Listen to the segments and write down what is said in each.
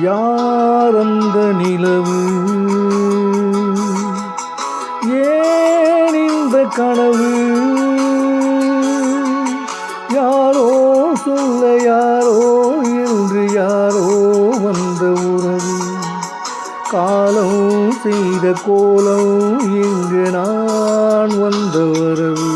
யார் அந்த நிலவு? ஏன் இந்த கனவு? யாரோ சொல்ல யாரோ என்று யாரோ வந்த உறவு. காலம் செய்த கோலம் இங்கு நான் வந்த வரவு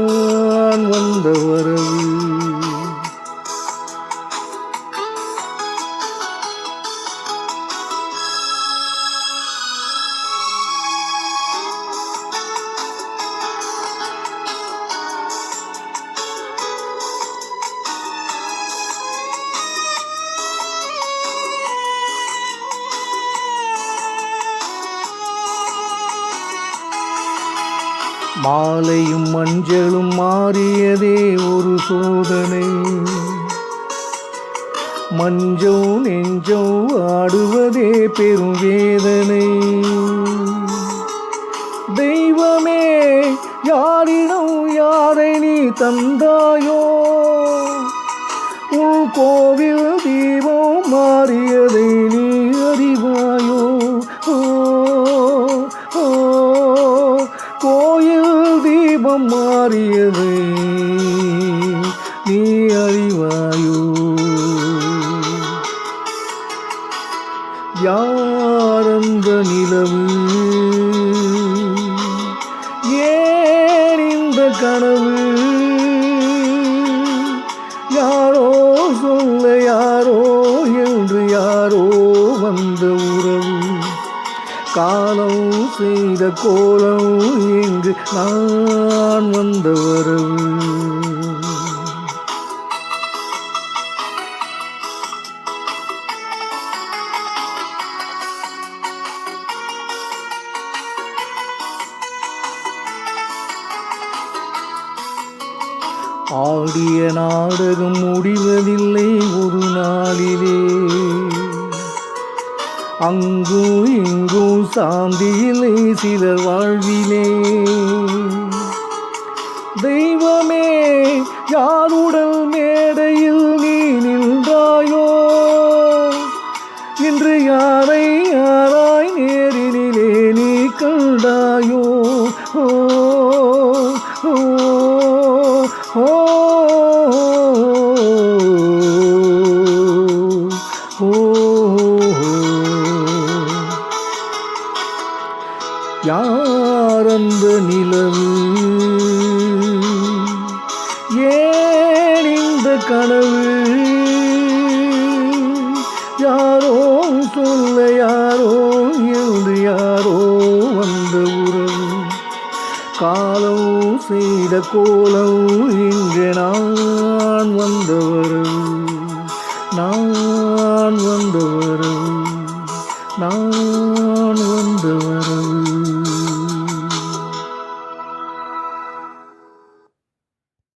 மாலையும் மஞ்சளும் மாறியதே ஒரு சோதனை. மஞ்சோ நெஞ்சோ ஆடுவதே பெரும் வேதனை. தெய்வமே யாரிடம் யாரை நீ தந்தாயோ? அறிவாயோ யாரந்த அந்த நிலவு? ஏன் இந்த கனவு? யாரோ சொல்ல யாரோ என்று யாரோ வந்த உறவு. காலம் செய்த கோலம் இங்கு நான் வந்த வரவு. ஆடிய நாடகம் முடிவதில்லை ஒரு நாளிலே. அங்கும் இங்கும் சாந்தியிலே சிலர் வாழ்விலே. தெய்வமே யாரும் யாரந்த நிலவு ஏன் இந்த கனவு? யாரோ சொல்ல யாரோ எழுந்து யாரோ வந்த உறவு காலம் செய்த கோலம் இங்கு நான் வந்த வரவு நான் வந்த வரவு நான்